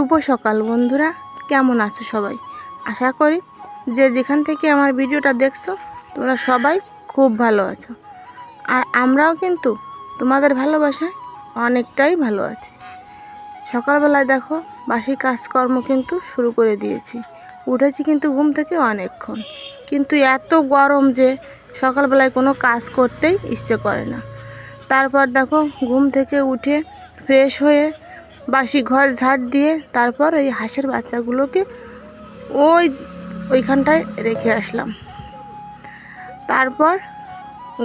শুভ সকাল বন্ধুরা। কেমন আছো সবাই? আশা করি যে যেখান থেকে আমার ভিডিওটা দেখছ, তোমরা সবাই খুব ভালো আছো। আর আমরাও কিন্তু তোমাদের ভালোবাসায় অনেকটাই ভালো আছি। সকালবেলায় দেখো, বাসি কাজকর্ম কিন্তু শুরু করে দিয়েছি। উঠেছি কিন্তু ঘুম থেকে অনেকক্ষণ। কিন্তু এত গরম যে সকালবেলায় কোনো কাজ করতেই ইচ্ছে করে না। তারপর দেখো, ঘুম থেকে উঠে ফ্রেশ হয়ে বাসি ঘর ঝাড় দিয়ে তারপর ওই হাঁসের বাচ্চাগুলোকে ওই ওইখানটায় রেখে আসলাম। তারপর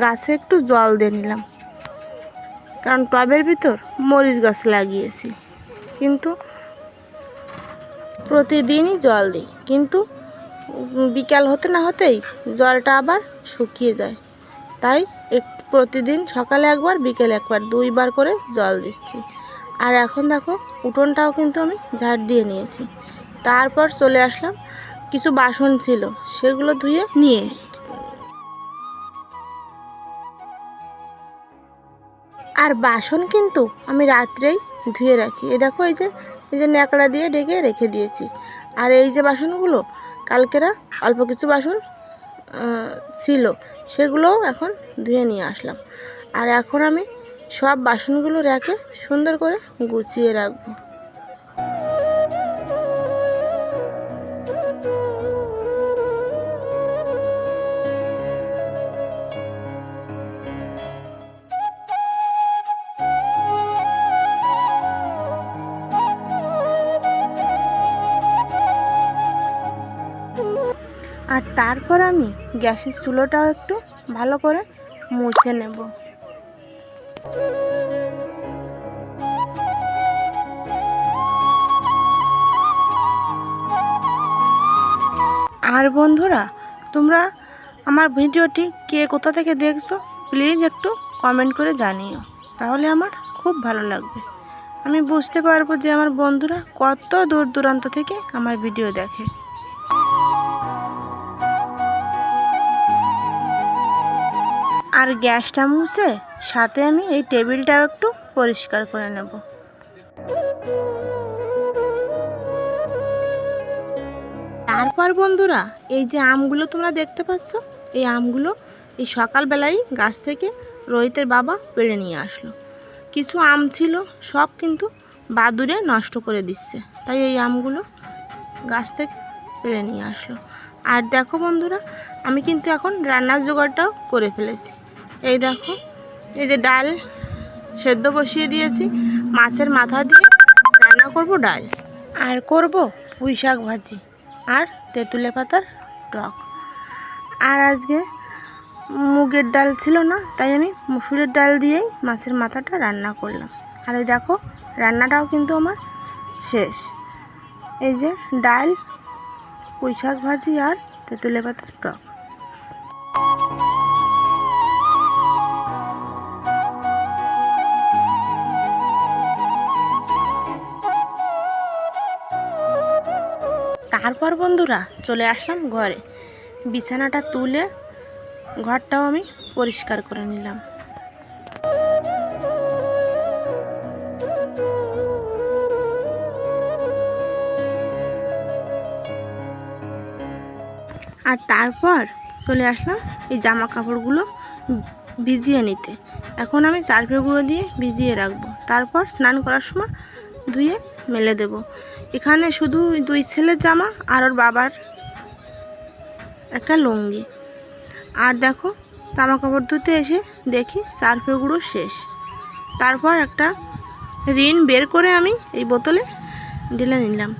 গাছে একটু জল দিয়ে নিলাম। কারণ টবের ভিতর মরিচ গাছ লাগিয়েছি। কিন্তু প্রতিদিনই জল দিই। কিন্তু বিকাল হতে না হতেই জলটা আবার শুকিয়ে যায়। তাই প্রতিদিন সকালে একবার, বিকেলে একবার, দুইবার করে জল দিচ্ছি। আর এখন দেখো, উঠোনটাও কিন্তু আমি ঝাড় দিয়ে নিয়েছি। তারপর চলে আসলাম, কিছু বাসন ছিল, সেগুলো ধুয়ে নিয়ে আর বাসন কিন্তু আমি রাত্রেই ধুয়ে রাখি। এই দেখো, এই যে এই যে ন্যাকড়া দিয়ে ডেকে রেখে দিয়েছি। আর এই যে বাসনগুলো, কালকেরা অল্প কিছু বাসন ছিল, সেগুলোও এখন ধুয়ে নিয়ে আসলাম। আর এখন আমি সব বাসনগুলো রেখে সুন্দর করে গুছিয়ে রাখব। আর তারপর আমি গ্যাসের চুলোটাও একটু ভালো করে মুছে নেব। আর বন্ধুরা, তোমরা আমার ভিডিওটি কে কোথা থেকে দেখছ প্লিজ একটু কমেন্ট করে জানিও। তাহলে আমার খুব ভালো লাগবে। আমি বুঝতে পারব যে আমার বন্ধুরা কত দূর দূরান্ত থেকে আমার ভিডিও দেখে। আর গ্যাসটা মুছে সাথে আমি এই টেবিলটাও একটু পরিষ্কার করে নেব। তারপর বন্ধুরা, এই যে আমগুলো তোমরা দেখতে পাচ্ছ, এই আমগুলো এই সকালবেলায় গাছ থেকে রোহিতের বাবা পেড়ে নিয়ে আসলো। কিছু আম ছিল, সব কিন্তু বাদুড়ে নষ্ট করে দিচ্ছে। তাই এই আমগুলো গাছ থেকে পেড়ে নিয়ে আসলো। আর দেখো বন্ধুরা, আমি কিন্তু এখন রান্নার জোগাড়টাও করে ফেলেছি। এই দেখো এই যে ডাল সেদ্ধ বসিয়ে দিয়েছি, মাছের মাথা দিয়ে রান্না করব ডাল। আর করব পুঁই শাক ভাজি আর তেঁতুলে পাতার টক। আর আজকে মুগের ডাল ছিল না, তাই আমি মুসুরের ডাল দিয়েই মাছের মাথাটা রান্না করলাম। আর এই দেখো, রান্নাটাও কিন্তু আমার শেষ। এই যে ডাল, পুঁই শাক ভাজি আর তেঁতুলে পাতার টক। তারপর বন্ধুরা চলে আসলাম ঘরে। বিছানাটা তুলে ঘরটাও আমি পরিষ্কার করে নিলাম। আর তারপর চলে আসলাম এই জামা কাপড়গুলো ভিজিয়ে নিতে। এখন আমি গুঁড়ো দিয়ে ভিজিয়ে রাখব। তারপর স্নান করার সময় ধুয়ে মেলে দেব। এখানে শুধু দুই ছেলের জামা আর ওর বাবার একটা লুঙ্গি। আর দেখো তামা কাপড় ধুতে এসে দেখি সার্ফের গুঁড়ো শেষ। তারপর একটা ঋণ বের করে আমি এই বোতলে ঢেলে নিলাম।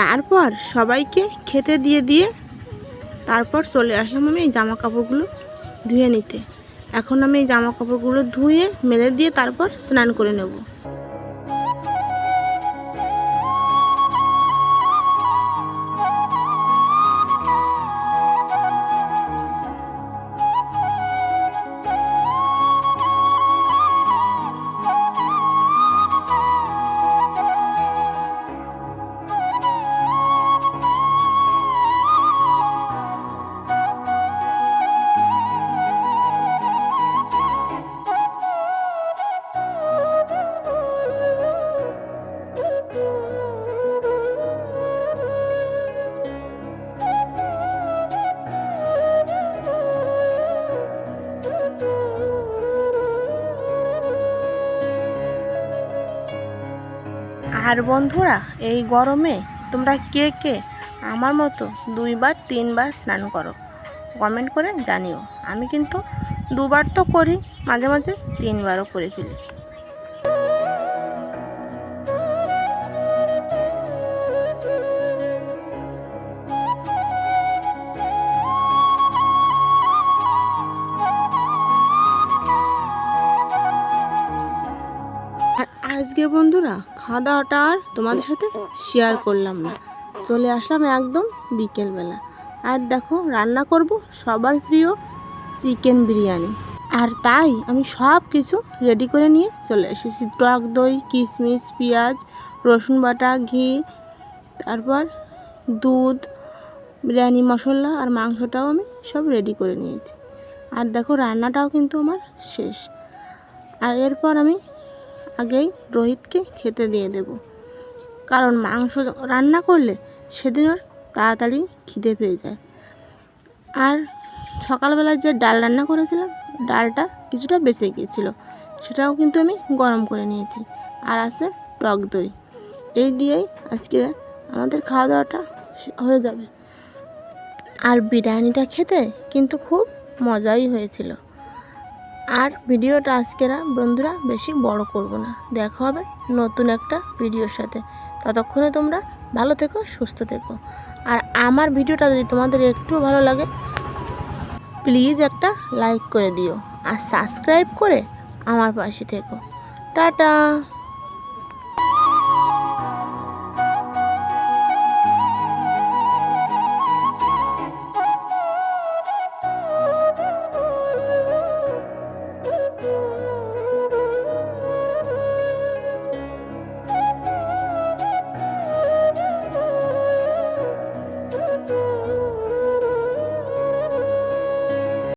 তারপর সবাইকে খেতে দিয়ে দিয়ে তারপর চলে আসলাম আমি এই জামা কাপড়গুলো ধুয়ে নিতে। এখন আমি এই জামা কাপড়গুলো ধুয়ে, মেলে দিয়ে তারপর স্নান করে নেব। আর বন্ধুরা, এই গরমে তোমরা কে কে আমার মতো দুইবার, তিনবার স্নান করো? কমেন্ট করে জানিও। আমি কিন্তু দুবার তো করি, মাঝে মাঝে তিনবারও করে ফেলি। আজকে বন্ধুরা খাওয়া দাওয়াটা আর তোমাদের সাথে শেয়ার করলাম না। চলে আসলাম একদম বিকেলবেলা। আর দেখো, রান্না করব সবার প্রিয় চিকেন বিরিয়ানি। আর তাই আমি সব কিছু রেডি করে নিয়ে চলে এসেছি। টক দই কিশমিশ পেঁয়াজ, রসুন বাটা, ঘি, তারপর দুধ, বিরিয়ানি, মশলা আর মাংসটাও আমি সব রেডি করে নিয়েছি। আর দেখো, রান্নাটাও কিন্তু আমার শেষ। আর এরপর আমি আগেই রোহিতকে খেতে দিয়ে দেব। কারণ মাংস রান্না করলে সেদিন ওর তাড়াতাড়ি খিদে পেয়ে যায়। আর সকালবেলা যে ডাল রান্না করেছিলাম, ডালটা কিছুটা বেঁচে গিয়েছিল, সেটাও কিন্তু আমি গরম করে নিয়েছি। আর আছে টক দই। এই দিয়েই আজকে আমাদের খাওয়া দাওয়াটা হয়ে যাবে। আর বিরিয়ানিটা খেতে কিন্তু খুব মজাই হয়েছিল। আর ভিডিওটা আজকে না বন্ধুরা বেশি বড় করব না। দেখা হবে নতুন একটা ভিডিওর সাথে। ততক্ষণে তোমরা ভালো থেকো, সুস্থ থেকো। আর আমার ভিডিওটা যদি তোমাদের একটু ভালো লাগে প্লিজ একটা লাইক করে দিও। আর সাবস্ক্রাইব করে আমার পাশে থেকো। টাটা!